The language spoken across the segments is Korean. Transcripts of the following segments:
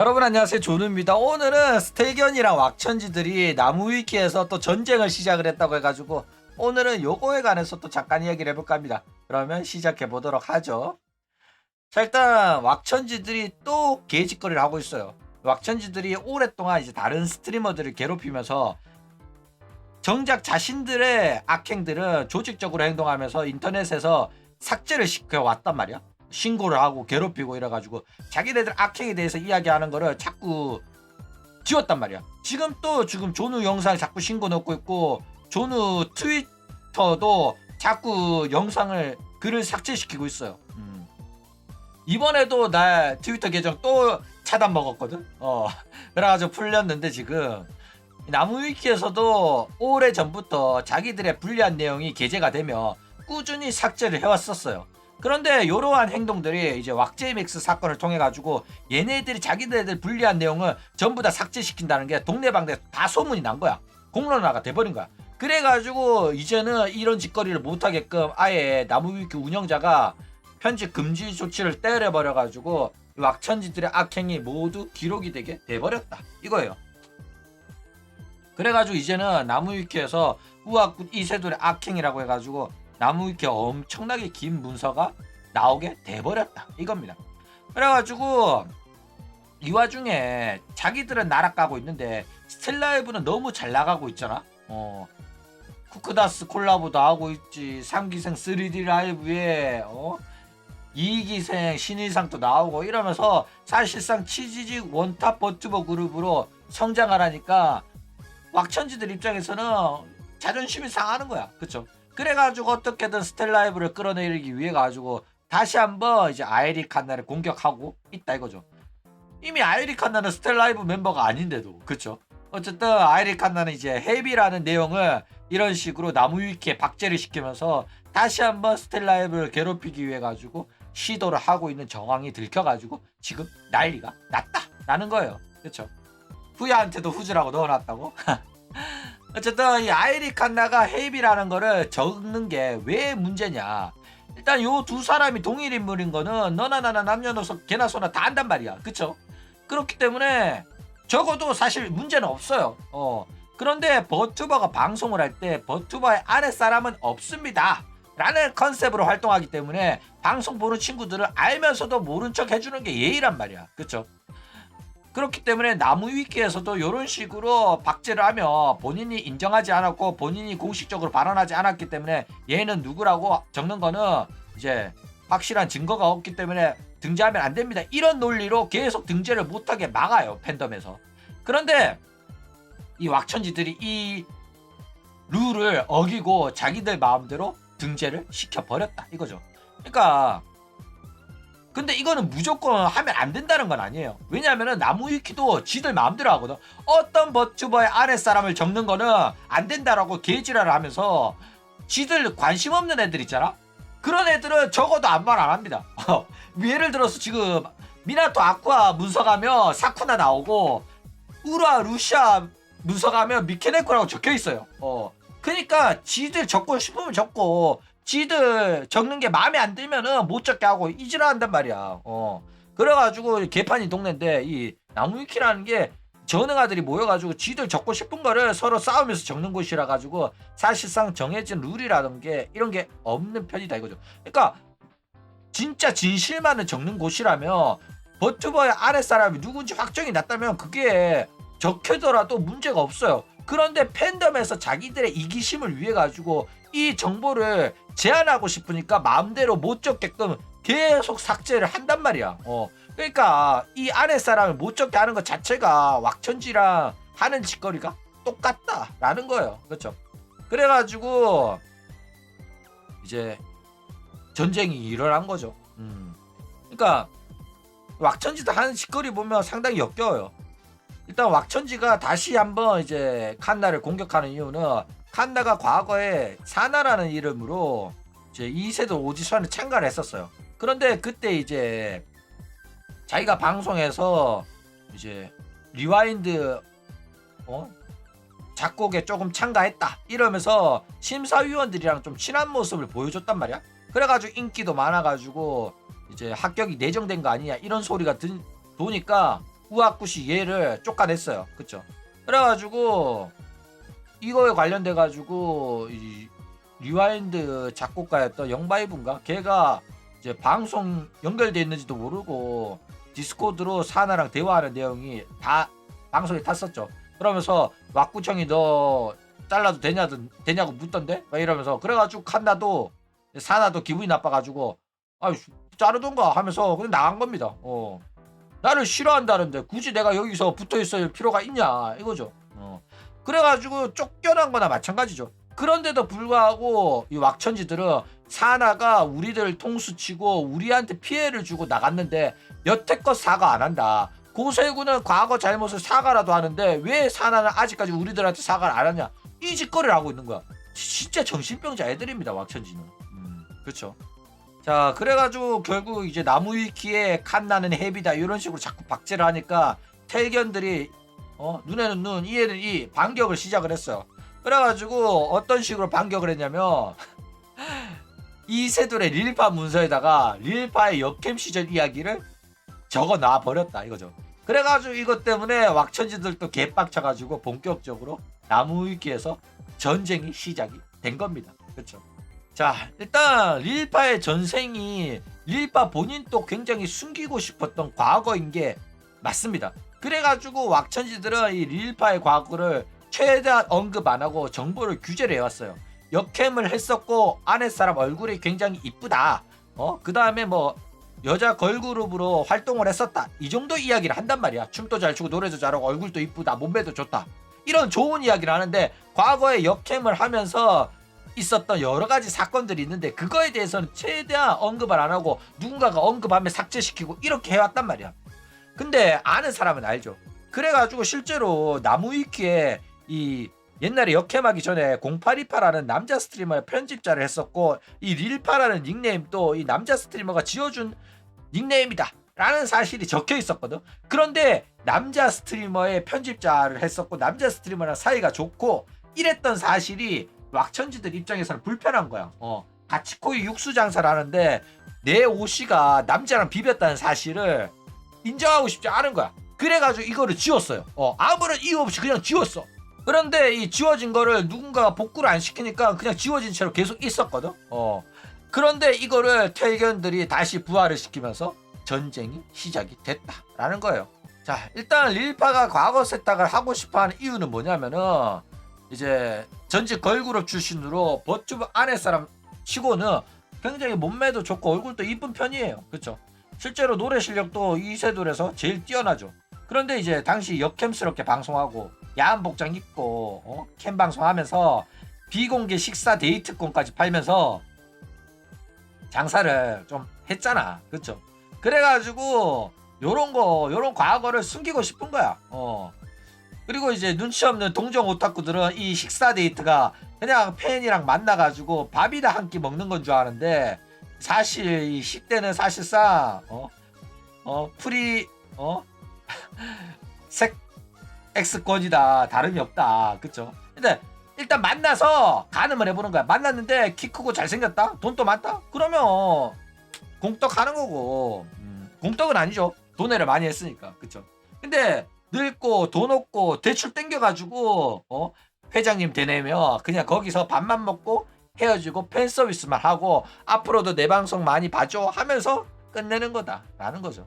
여러분 안녕하세요. 조누입니다. 오늘은 스테견이랑 왁천지들이 나무위키에서 또 전쟁을 시작을 했다고 해가지고 오늘은 요거에 관해서 또 잠깐 이야기를 해볼까 합니다. 그러면 시작해 보도록 하죠. 자 일단 왁천지들이 또 개짓거리를 하고 있어요. 왁천지들이 오랫동안 이제 다른 스트리머들을 괴롭히면서 정작 자신들의 악행들은 조직적으로 행동하면서 인터넷에서 삭제를 시켜왔단 말이야 신고를 하고 괴롭히고 이래가지고 자기네들 악행에 대해서 이야기하는 거를 자꾸 지웠단 말이야. 지금 또 지금 조누 영상 자꾸 신고 넣고 있고 조누 트위터도 자꾸 영상을 글을 삭제시키고 있어요. 음. 이번에도 나 트위터 계정 또 차단 먹었거든. 어 그래가지고 풀렸는데 지금 나무위키에서도 오래 전부터 자기들의 불리한 내용이 게재가 되며 꾸준히 삭제를 해왔었어요. 그런데 이러한 행동들이 이제 왁제이맥스 사건을 통해 가지고 얘네들이 자기네들 불리한 내용을 전부 다 삭제시킨다는 게 동네방네 다 소문이 난 거야. 공론화가 돼버린 거야. 그래가지고 이제는 이런 짓거리를 못하게끔 아예 나무위키 운영자가 편집 금지 조치를 때려버려가지고 왁천지들의 악행이 모두 기록이 되게 돼버렸다. 이거예요. 그래가지고 이제는 나무위키에서 우악굿 이세돌의 악행이라고 해가지고 나무위키 엄청나게 긴 문서가 나오게 돼버렸다 이겁니다. 그래가지고 이 와중에 자기들은 나락가고 있는데 스텔라이브는 너무 잘 나가고 있잖아. 어 쿠크다스 콜라보도 하고 있지. 3기생 3D 라이브에 어 2기생 신의상도 나오고 이러면서 사실상 치지직 원탑 버튜버 그룹으로 성장하라니까 왁천지들 입장에서는 자존심이 상하는 거야. 그쵸? 그래가지고 어떻게든 스텔라이브를 끌어내리기 위해 가지고 다시 한번 이제 아이리 칸나를 공격하고 있다 이거죠. 이미 아이리 칸나는 스텔라이브 멤버가 아닌데도 그쵸? 어쨌든 아이리 칸나는 이제 헤비라는 내용을 이런 식으로 나무 위키에 박제를 시키면서 다시 한번 스텔라이브를 괴롭히기 위해 가지고 시도를 하고 있는 정황이 들켜가지고 지금 난리가 났다라는 거예요. 그쵸? 후야한테도 후즈라고 넣어놨다고? 어쨌든 이 아이리 칸나가 헤이비라는 거를 적는 게 왜 문제냐. 일단 요 두 사람이 동일 인물인 거는 너나 나나 남녀노소 개나 소나 다 안단 말이야. 그쵸? 그렇기 때문에 적어도 사실 문제는 없어요. 어. 그런데 버튜버가 방송을 할 때 버튜버의 아랫사람은 없습니다. 라는 컨셉으로 활동하기 때문에 방송 보는 친구들을 알면서도 모른 척 해주는 게 예의란 말이야. 그쵸 그렇기 때문에 나무 위키에서도 이런 식으로 박제를 하며 본인이 인정하지 않았고 본인이 공식적으로 발언하지 않았기 때문에 얘는 누구라고 적는 거는 이제 확실한 증거가 없기 때문에 등재하면 안 됩니다. 이런 논리로 계속 등재를 못하게 막아요 팬덤에서. 그런데 이 왁천지들이 이 룰을 어기고 자기들 마음대로 등재를 시켜버렸다 이거죠. 그러니까 근데 이거는 무조건 하면 안 된다는 건 아니에요. 왜냐하면 나무 위키도 지들 마음대로 하거든. 어떤 버튜버의 아랫사람을 적는 거는 안 된다라고 개지랄을 하면서 지들 관심 없는 애들 있잖아. 그런 애들은 적어도 아무 말 안 합니다. 예를 들어서 지금 미나토 아쿠아 문서가면 사쿠나 나오고 우라 루시아 문서가면 미케네코라고 적혀 있어요. 어. 그러니까 지들 적고 싶으면 적고 지들 적는 게 마음에 안 들면은 못 적게 하고 이지라 한단 말이야. 어. 그래가지고 개판이 동네인데 이 나무위키라는 게 전능아들이 모여가지고 지들 적고 싶은 거를 서로 싸우면서 적는 곳이라 가지고 사실상 정해진 룰이라는 게 이런 게 없는 편이다 이거죠. 그러니까 진짜 진실만을 적는 곳이라면 버튜버의 아랫사람이 누군지 확정이 났다면 그게 적혀더라도 문제가 없어요. 그런데 팬덤에서 자기들의 이기심을 위해 가지고 이 정보를 제한하고 싶으니까 마음대로 못 적게끔 계속 삭제를 한단 말이야. 어. 그러니까 이 아랫사람을 못 적게 하는 것 자체가 왁천지랑 하는 짓거리가 똑같다라는 거예요. 그렇죠? 그래가지고 이제 전쟁이 일어난 거죠. 음. 그러니까 왁천지도 하는 짓거리 보면 상당히 역겨워요. 일단 왁천지가 다시 한번 이제 칸나를 공격하는 이유는 칸나가 과거에 사나라는 이름으로 이제 2세대 오디션에 참가를 했었어요. 그런데 그때 이제 자기가 방송에서 이제 리와인드 어? 작곡에 조금 참가했다 이러면서 심사위원들이랑 좀 친한 모습을 보여줬단 말이야. 그래가지고 인기도 많아가지고 이제 합격이 내정된 거 아니냐 이런 소리가 든, 도니까 우아굿이 얘를 쫓아냈어요. 그쵸? 그래가지고 이거에 관련돼 가지고 이 리와인드 작곡가였던 영바이브인가 걔가 이제 방송 연결돼 있는지도 모르고 디스코드로 사나랑 대화하는 내용이 다 방송에 탔었죠. 그러면서 왁구청이 너 잘라도 되냐 되냐고 묻던데 막 이러면서 그래가지고 칸나도 사나도 기분이 나빠가지고 아 자르던가 하면서 그냥 나간 겁니다. 어. 나를 싫어한다는데 굳이 내가 여기서 붙어 있을 필요가 있냐 이거죠. 어. 그래가지고 쫓겨난 거나 마찬가지죠. 그런데도 불구하고 이 왁천지들은 사나가 우리들 통수치고 우리한테 피해를 주고 나갔는데 여태껏 사과 안 한다. 고세구는 과거 잘못을 사과라도 하는데 왜 사나는 아직까지 우리들한테 사과를 안 하냐? 이 짓거리를 하고 있는 거야. 진짜 정신병자 애들입니다. 왁천지는. 음, 그렇죠. 자 그래가지고 결국 이제 나무위키에 칸나는 헤비다 이런 식으로 자꾸 박제를 하니까 텔견들이 어, 눈에는 눈 이에는 이 반격을 시작을 했어요. 그래가지고 어떤 식으로 반격을 했냐면 이세돌의 릴파 문서에다가 릴파의 역캠 시절 이야기를 적어 놔 버렸다 이거죠. 그래가지고 이것 때문에 왁천지들도 개빡쳐가지고 본격적으로 나무위키에서 전쟁이 시작이 된 겁니다. 그렇죠. 자 일단 릴파의 전생이 릴파 본인도 굉장히 숨기고 싶었던 과거인 게 맞습니다. 그래가지고 왁천지들은 이 릴파의 과거를 최대한 언급 안 하고 정보를 규제를 해왔어요. 역캠을 했었고 아내 사람 얼굴이 굉장히 이쁘다. 어? 그 다음에 뭐 여자 걸그룹으로 활동을 했었다. 이 정도 이야기를 한단 말이야. 춤도 잘 추고 노래도 잘하고 얼굴도 이쁘다. 몸매도 좋다. 이런 좋은 이야기를 하는데 과거에 역캠을 하면서 있었던 여러 가지 사건들이 있는데 그거에 대해서는 최대한 언급을 안 하고 누군가가 언급하면 삭제시키고 이렇게 해왔단 말이야. 근데 아는 사람은 알죠. 그래가지고 실제로 나무위키에 이 옛날에 역캠하기 전에 0828라는 남자 스트리머의 편집자를 했었고 이 릴파라는 닉네임도 이 남자 스트리머가 지어준 닉네임이다 라는 사실이 적혀 있었거든 그런데 남자 스트리머의 편집자를 했었고 남자 스트리머랑 사이가 좋고 이랬던 사실이 왁천지들 입장에서는 불편한 거야 어 같이 코이 육수 장사를 하는데 내 오씨가 남자랑 비볐다는 사실을 인정하고 싶지 않은 거야 그래가지고 이거를 지웠어요 어 아무런 이유 없이 그냥 지웠어 그런데 이 지워진 거를 누군가가 복구를 안 시키니까 그냥 지워진 채로 계속 있었거든. 어. 그런데 이거를 텔견들이 다시 부활을 시키면서 전쟁이 시작이 됐다라는 거예요. 자, 일단 릴파가 과거 세탁을 하고 싶어 하는 이유는 뭐냐면은 이제 전직 걸그룹 출신으로 버튜브 아내 사람 치고는 굉장히 몸매도 좋고 얼굴도 이쁜 편이에요. 그렇죠? 실제로 노래 실력도 이세돌에서 제일 뛰어나죠. 그런데 이제 당시 역캠스럽게 방송하고 야한 복장 입고 어? 캠 방송하면서 비공개 식사 데이트권까지 팔면서 장사를 좀 했잖아. 그렇죠? 그래가지고 요런 거 요런 과거를 숨기고 싶은 거야. 어. 그리고 이제 눈치 없는 동정 오타쿠들은 이 식사 데이트가 그냥 팬이랑 만나가지고 밥이다 한끼 먹는 건 줄 아는데 사실 이 10대는 사실상 어? 어 프리 어? 색 X권이다. 다름이 없다. 그쵸? 근데 일단 만나서 가늠을 해보는 거야. 만났는데 키 크고 잘생겼다? 돈도 많다? 그러면 공떡 하는 거고. 음, 공떡은 아니죠. 돈해를 많이 했으니까. 그쵸? 근데 늙고 돈 없고 대출 땡겨가지고 어? 회장님 되내며 그냥 거기서 밥만 먹고 헤어지고 팬 서비스만 하고 앞으로도 내 방송 많이 봐줘 하면서 끝내는 거다라는 거죠.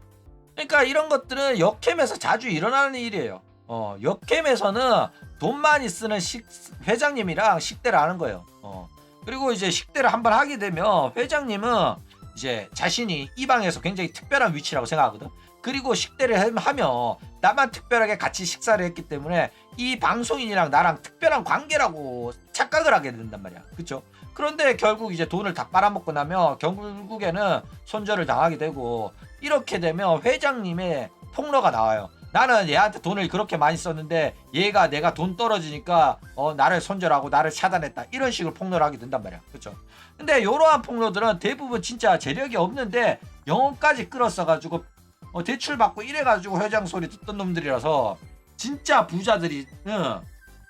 그러니까 이런 것들은 역캠에서 자주 일어나는 일이에요. 어, 역캠에서는 돈 많이 쓰는 식, 회장님이랑 식대를 하는 거예요. 어. 그리고 이제 식대를 한번 하게 되면 회장님은 이제 자신이 이 방에서 굉장히 특별한 위치라고 생각하거든. 그리고 식대를 하면 나만 특별하게 같이 식사를 했기 때문에 이 방송인이랑 나랑 특별한 관계라고 착각을 하게 된단 말이야. 그쵸? 그런데 결국 이제 돈을 다 빨아먹고 나면 결국에는 손절을 당하게 되고 이렇게 되면 회장님의 폭로가 나와요. 나는 얘한테 돈을 그렇게 많이 썼는데 얘가 내가 돈 떨어지니까 어, 나를 손절하고 나를 차단했다. 이런 식으로 폭로를 하게 된단 말이야. 그렇죠 근데 이러한 폭로들은 대부분 진짜 재력이 없는데 영혼까지 끌었어 가지고 어, 대출 받고 이래 가지고 회장 소리 듣던 놈들이라서 진짜 부자들이 응,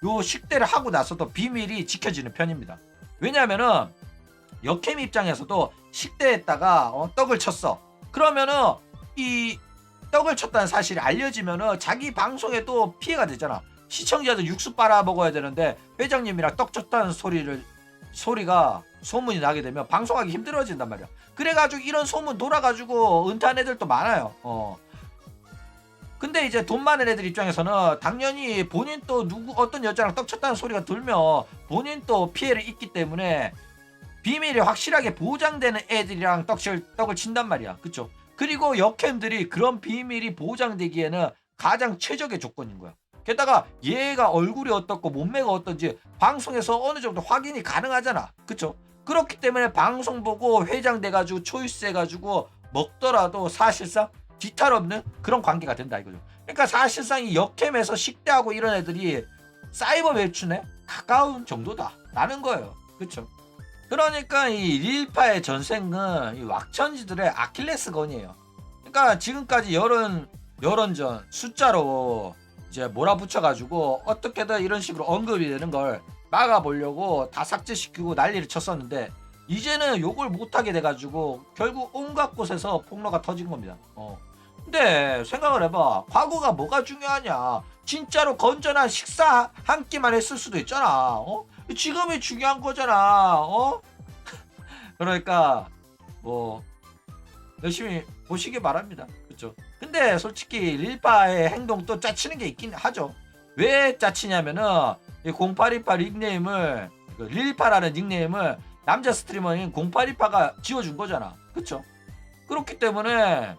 요 식대를 하고 나서도 비밀이 지켜지는 편입니다 왜냐면은 역캠 입장에서도 식대에다가 어, 떡을 쳤어 그러면은 이 떡을 쳤다는 사실이 알려지면은 자기 방송에 또 피해가 되잖아. 시청자들 육수 빨아 먹어야 되는데 회장님이랑 떡 쳤다는 소리를 소리가 소문이 나게 되면 방송하기 힘들어진단 말이야. 그래가지고 이런 소문 돌아가지고 은퇴한 애들도 많아요. 어. 근데 이제 돈 많은 애들 입장에서는 당연히 본인 또 누구 어떤 여자랑 떡 쳤다는 소리가 들면 본인 또 피해를 입기 때문에 비밀이 확실하게 보장되는 애들이랑 떡을 떡을 친단 말이야. 그쵸? 그리고 역캠들이 그런 비밀이 보장되기에는 가장 최적의 조건인 거야. 게다가 얘가 얼굴이 어떻고 몸매가 어떤지 방송에서 어느 정도 확인이 가능하잖아. 그쵸? 그렇기 때문에 방송 보고 회장 돼가지고 초이스 해가지고 먹더라도 사실상 뒤탈 없는 그런 관계가 된다 이거죠. 그러니까 사실상 이 역캠에서 식대하고 이런 애들이 사이버 매춘에 가까운 정도다라는 거예요. 그쵸? 그러니까 이 릴파의 전생은 이 왁천지들의 아킬레스건이에요. 그러니까 지금까지 여론 여론전 숫자로 이제 몰아붙여가지고 어떻게든 이런 식으로 언급이 되는 걸 막아보려고 다 삭제시키고 난리를 쳤었는데 이제는 욕을 못하게 돼가지고 결국 온갖 곳에서 폭로가 터진 겁니다. 어. 근데 생각을 해봐. 과거가 뭐가 중요하냐. 진짜로 건전한 식사 한 끼만 했을 수도 있잖아. 어? 지금이 중요한 거잖아. 어? 그러니까 뭐 열심히 보시기 바랍니다. 그렇죠? 근데 솔직히 릴파의 행동도 짜치는 게 있긴 하죠. 왜 짜치냐면은 이 0828 닉네임을 그 릴파라는 닉네임을 남자 스트리머인 0828가 지어준 거잖아. 그렇죠? 그렇기 때문에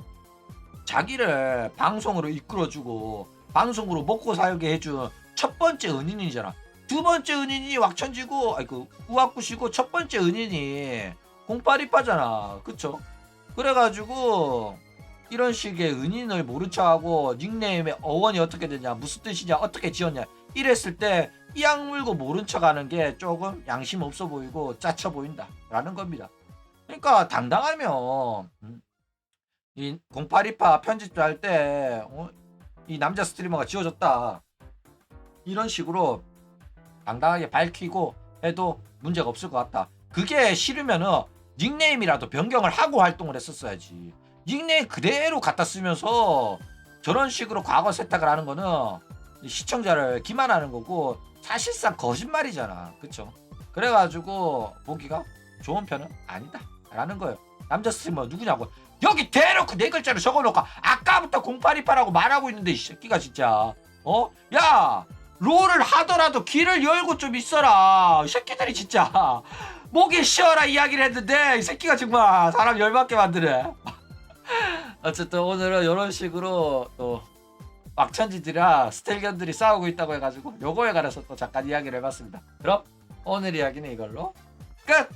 자기를 방송으로 이끌어주고 방송으로 먹고 살게 해준 첫 번째 은인이잖아. 두 번째 은인이 왁천지고 아니 그 우악구시고 첫 번째 은인이 0828잖아. 그쵸? 그래가지고 이런 식의 은인을 모른 척하고 닉네임의 어원이 어떻게 되냐 무슨 뜻이냐 어떻게 지었냐 이랬을 때 이악 물고 모른 척하는 게 조금 양심 없어 보이고 짜쳐 보인다 라는 겁니다 그러니까 당당하면 음, 이 0828 편집 할 때 어, 이 남자 스트리머가 지어줬다 이런 식으로 당당하게 밝히고 해도 문제가 없을 것 같다 그게 싫으면은 닉네임이라도 변경을 하고 활동을 했었어야지 닉네임 그대로 갖다 쓰면서 저런 식으로 과거 세탁을 하는 거는 시청자를 기만하는 거고 사실상 거짓말이잖아. 그쵸? 그래가지고 보기가 좋은 편은 아니다. 라는 거예요. 남자 스트리머 누구냐고. 여기 대놓고 네 글자로 적어놓고 아까부터 0828라고 말하고 있는데 이 새끼가 진짜. 어? 야! 롤을 하더라도 귀를 열고 좀 있어라. 이 새끼들이 진짜. 목이 쉬어라 이야기를 했는데 이 새끼가 정말 사람 열받게 만드네. 어쨌든 오늘은 이런 식으로 또 막천지들이랑 스텔견들이 싸우고 있다고 해가지고 요거에 관해서 또 잠깐 이야기를 해봤습니다. 그럼 오늘 이야기는 이걸로 끝!